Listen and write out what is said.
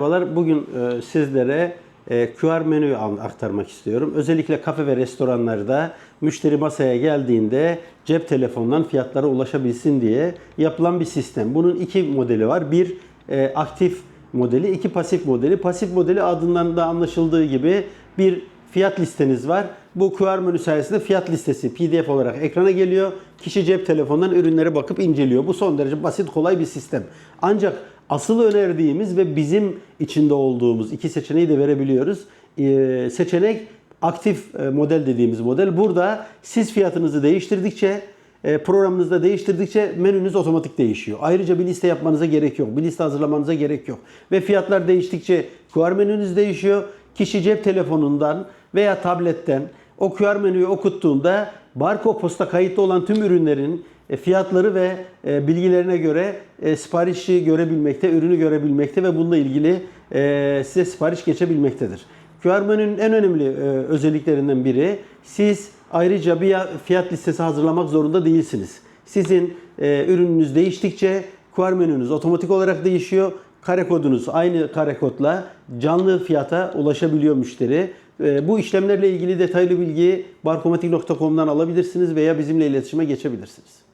Merhabalar. Bugün e, sizlere e, QR menüyü aktarmak istiyorum. Özellikle kafe ve restoranlarda müşteri masaya geldiğinde cep telefonundan fiyatlara ulaşabilsin diye yapılan bir sistem. Bunun iki modeli var. Bir e, aktif modeli, iki pasif modeli. Pasif modeli adından da anlaşıldığı gibi bir fiyat listeniz var. Bu QR menü sayesinde fiyat listesi PDF olarak ekrana geliyor. Kişi cep telefonundan ürünlere bakıp inceliyor. Bu son derece basit, kolay bir sistem. Ancak asıl önerdiğimiz ve bizim içinde olduğumuz iki seçeneği de verebiliyoruz. Ee, seçenek aktif e, model dediğimiz model. Burada siz fiyatınızı değiştirdikçe e, programınızda değiştirdikçe menünüz otomatik değişiyor. Ayrıca bir liste yapmanıza gerek yok. Bir liste hazırlamanıza gerek yok. Ve fiyatlar değiştikçe QR menünüz değişiyor. Kişi cep telefonundan veya tabletten o QR menüyü okuttuğunda barkod posta kayıtlı olan tüm ürünlerin e, fiyatları ve e, bilgilerine göre e, siparişi görebilmekte, ürünü görebilmekte ve bununla ilgili size sipariş geçebilmektedir. QR menünün en önemli özelliklerinden biri siz ayrıca bir ya- fiyat listesi hazırlamak zorunda değilsiniz. Sizin ürününüz değiştikçe QR menünüz otomatik olarak değişiyor. Kare kodunuz aynı kare kodla canlı fiyata ulaşabiliyor müşteri. E, bu işlemlerle ilgili detaylı bilgiyi barkomatik.com'dan alabilirsiniz veya bizimle iletişime geçebilirsiniz.